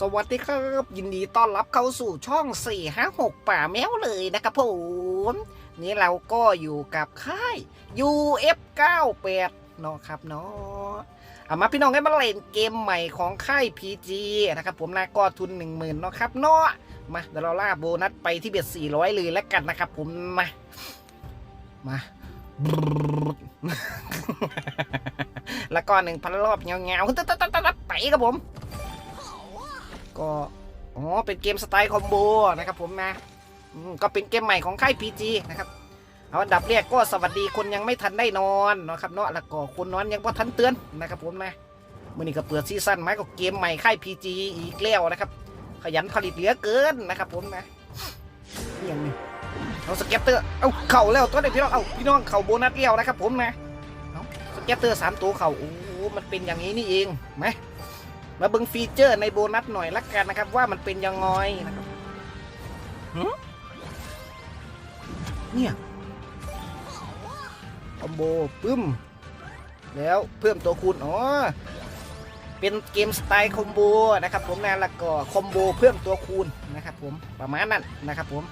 สวัสดีครับ ยินดีต้อนรับเข้าสู่ช่อง 4 5 6 ป่าแมวเลยนะครับผม นี่เราก็อยู่กับค่าย UF98 เนาะครับเนาะเอามาพี่น้องให้มาเล่นเกมใหม่ของค่าย PG นะครับผมนะก็ทุน 10,000เนาะครับเนาะมาเดี๋ยวเราล่าโบนัสไปที่เบ็ด400 เลยแล้วกันนะครับผมมามาแล้วก็หนึ่งพันรอบเงาเงาๆไปครับผม ก็อ๋อเป็นเกมสไตล์คอมโบนะครับผมนะก็เป็นเกมใหม่ของค่าย PG นะครับเอาอันดับแรกก็สวัสดีคนยังไม่ทันได้นอนนะครับเนาะแล้วก็คนนอนยังพอทันเตือนนะครับผมนะมื่อนี้ก็เปิดซีซั่นไมาก็เกมใหม่ค่าย PG อีกแล้วนะครับ ขยันผลิตเหลือเกินนะครับผมนะนี่ยังนี่เอาสเก็ตเตอร์เอาเข่าแล้วตัวเด็กพี่น้องเอาพี่น้องเข่าโบนัสเลี้ยวนะครับผมนะเอาสเก็ตเตอร์สามตัวเข่าโอ้มันเป็นอย่างนี้นี่เองไหม มาเบิ่งฟีเจอร์ในโบนัสหน่อยละกันนะครับ ว่ามันเป็นยังไงนะครับหึเนี่ยคอมโบปึ้ม แล้วเพิ่มตัวคูณอ๋อเป็นเกมสไตล์คอมโบนะครับผมนะแล้วก็คอมโบเพิ่มตัวคูณนะครับผมประมาณนั้นนะครับผม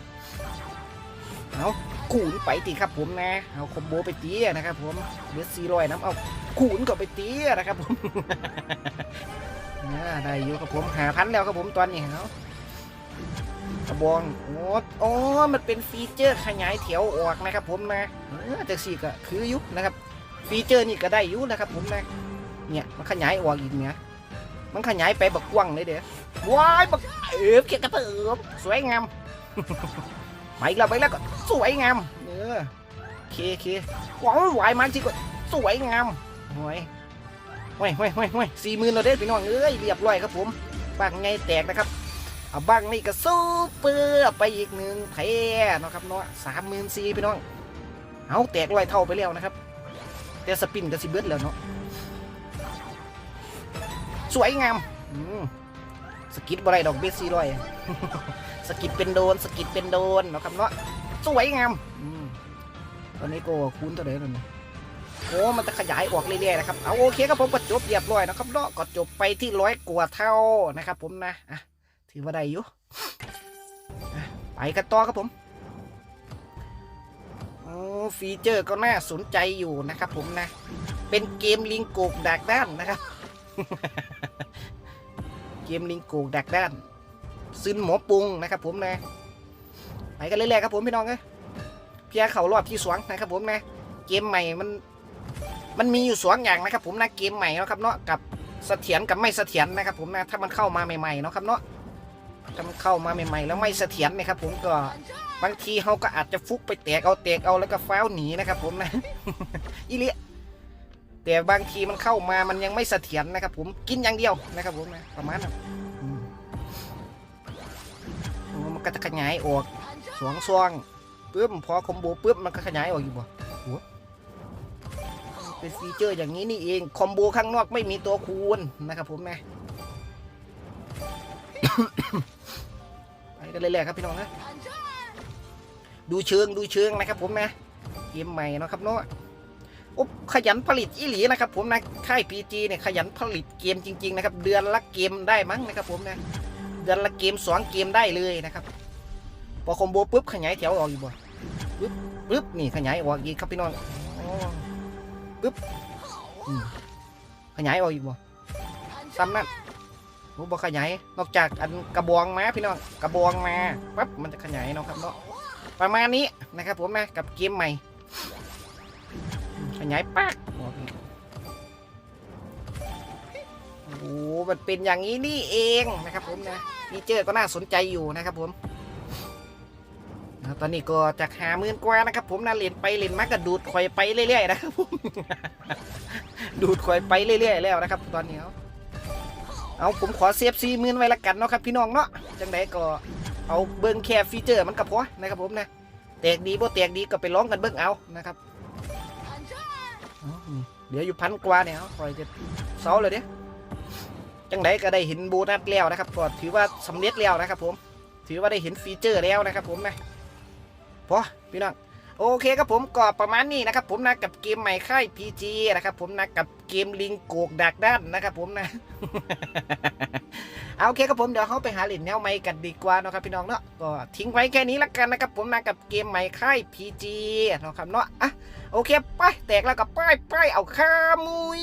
เอาคูณไปตีครับผมนะเอาคอมโบไปตีนะครับผมเบสซีรอยน้ำเอาคูณก็ไปตีนะครับผมอ่า ได้อยู่ครับผมหาพันแล้วครับผมตอนนี้เขากระบองโอ้โอ้มันเป็นฟีเจอร์ขยายแถวออกนะครับผมนะเออจากสี่ก็คือยุนะครับ ฟีเจอร์นี่ก็ได้อยู่นะครับผมนะเนี่ยมันขยายออกอีกเนี่ยมันขยายไปบักกว้างเลยเด้อว้ายบักเอฟเกียกระเติบสวยงามไปแล้วไปแล้วก็สวยงามเออเคเคว้าววายมากจริงก็สวยงามโอ้ย ห้อยห้อยห้อยห้อยสี่หมื่นเราได้พี่น้องเอ้ยเรียบร้อยครับผมบ้างไงแตกนะครับเอาบ้างนี่ก็ซูเปอร์ไปอีกหนึ่งแพ้นะครับเนาะสามหมื่นสี่พี่น้อง เอาแตกร้อยเท่าไปแล้วนะครับ แต่สปินก็สิเบิดแล้วเนาะสวยงามสกิดบ่ไรดอกเบสสี่รอยสกิดเป็นโดนสกิดเป็นโดนนะครับเนาะสวยงามอืมตอนนี้โกคูณเท่าไหร่แล้วเนี่ย โอ้มันจะขยายออกเรื่อยๆนะครับเอาโอเคครับผมก็จบเรียบร้อยนะครับเนาะก็จบไปที่ร้อยกว่าเท่านะครับ ผมนะอะถือว่าได้อยู่ไปกันต่อครับผมฟีเจอร์ก็น่าสนใจอยู่นะครับ ผมนะ เป็นเกมลิงโกกดักด้านนะครับ เกมลิงโกกดักด้านซึนหมอปุงนะครับ ผมนะไปกันเรื่อยๆครับผมพี่น้องเอ้ยเพียเขารอบที่สวงนะครับ ผมนะ เกมใหม่มัน มันมีอยู่สองอย่างนะครับ ผมนะเกมใหม่เนาะครับเนาะกับเสถียรกับไม่เสถียรนะครับผมนะถ้ามันเข้ามาใหม่ๆเนาะครับเนาะถ้ามันเข้ามาใหม่ๆ แล้วไม่เสถียรนะครับผมก็บางทีเขาก็อาจจะฟุกไปแตกเอาแตกเอาแล้วก็ฟ้าวหนีนะครับผมนะอีเลียแต่บางทีมันเข้ามามันยังไม่เสถียรนะครับ ผมกินอย่างเดียวนะครับผมนะประมาณนั้นมโอ้มันก็จะขยายออกสองซองปึ๊บพอคอมโบปึ๊บมันก็ขยายออกอยู่บ่ เป็นฟีเจอร์อย่างนี้นี่เองคอมโบข้างนอกไม่มีตัวคูณนะครับผมนะไปกันเลยแหละครับพี่น้องนะดูเชิงดูเชิงนะครับผมนะเกมใหม่นะครับเนาะโอ้ขยันผลิตอีหลีนะครับผมนะค่าย PG เนี่ยขยันผลิตเกมจริง ๆ นะครับ เดือนละเกมได้มั้งนะครับผมนะเดือนละเกมสองเกมได้เลยนะครับพอคอมโบปุ๊บขยายแถวออกอยู่บ่ปุ๊บปุ๊บนี่ขยายออกอีกครับพี่น้อง อึ๊บขยายออกอีกบ่ซ้ำนั่นโอ้บ่ขยาย นอกจากอันกระบองมาพี่น้อง กระบองมาปั๊บมันจะขยายเนาะครับเนาะ ประมาณนี้นะครับผมนะกับเกมใหม่ ขยายปากโอ้โหมันเป็นอย่างนี้นี่เองนะครับผมนะฟีเจอร์ก็น่าสนใจอยู่นะครับผม อนนี้ก็จากหาหมื่นกว่านะครับผมนะเล่นไปเล่นมาก็ดูดข่อยไปเรื่อยๆนะครับผมดูดข่อยไปเรื่อยๆแล้วนะครับ ตอนนี้เอาเอาผมขอเซฟซีหมื่นไว้ละกันเนาะครับพี่น้องเนาะจังไดก็เอาเบิ้งแค่ฟีเจอร์มันก็พอนะครับผมนะแตกดีบ่แตกดีก็ไปร้องกันเบิ้งเอานะครับเดี๋ยวอยู่พันกว่าเนี่ยเอาข่อยจะเซาเลยเด้จังไดก็ได้เห็นโบนัสแล้วนะครับก็ถือว่าสำเร็จแล้วนะครับผม ถือว่าได้เห็นฟีเจอร์แล้วนะครับผมนะ พอพี่น้องโอเคครับผมก็ประมาณนี้นะครับผมนะกับเกมใหม่ค่าย PG นะครับผมนะกับเกมลิงโกกดักด้านนะครับผมนะเอาโอเคครับผมเดี๋ยวเขาไปหาเหรียญแนวใหม่กันดีกว่านะครับพี่น้องเนาะก็ทิ้งไว้แค่นี้ละกันนะครับผมนะกับเกมใหม่ค่าย PG นะครับเนาะอะโอเคไปแตกแล้วกับป้ายป้ายเอาข้ามุย